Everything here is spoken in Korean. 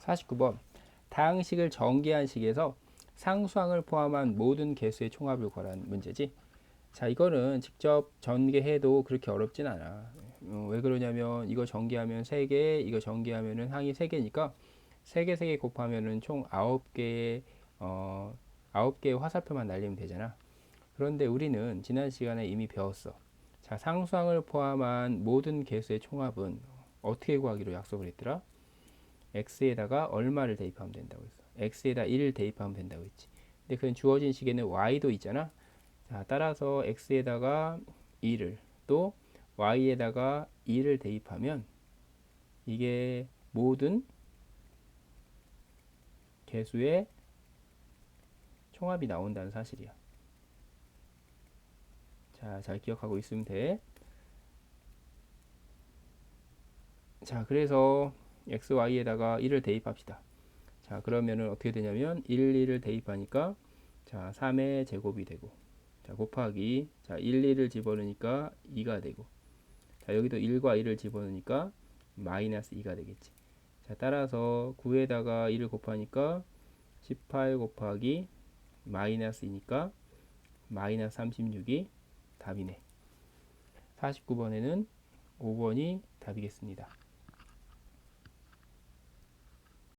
49번 다항식을 전개한 식에서 상수항을 포함한 모든 개수의 총합을 구하라는 문제지. 자, 이거는 직접 전개해도 그렇게 어렵진 않아. 어, 왜 그러냐면 이거 전개하면 3개, 이거 전개하면은 항이 3개니까 3개, 3개 곱하면은 총 9개의 어, 9개의 화살표만 날리면 되잖아. 그런데 우리는 지난 시간에 이미 배웠어. 자, 상수항을 포함한 모든 개수의 총합은 어떻게 구하기로 약속을 했더라? X에다가 얼마를 대입하면 된다고 했어. x에다 1을 대입하면 된다고 했지. 근데 그 주어진 식에는 y도 있잖아. 자, 따라서 x에다가 2를 또 y에다가 2를 대입하면 이게 모든 개수의 총합이 나온다는 사실이야. 자, 잘 기억하고 있으면 돼. 자, 그래서 x, y에다가 1을 대입합시다. 자, 그러면은 어떻게 되냐면 1, 2를 대입하니까 자, 3의 제곱이 되고 자, 곱하기 자, 1, 2를 집어넣으니까 2가 되고 자, 여기도 1과 2를 집어넣으니까 마이너스 2가 되겠지. 자, 따라서 9에다가 2를 곱하니까 18 곱하기 마이너스 2니까 마이너스 36이 답이네. 49번에는 5번이 답이겠습니다.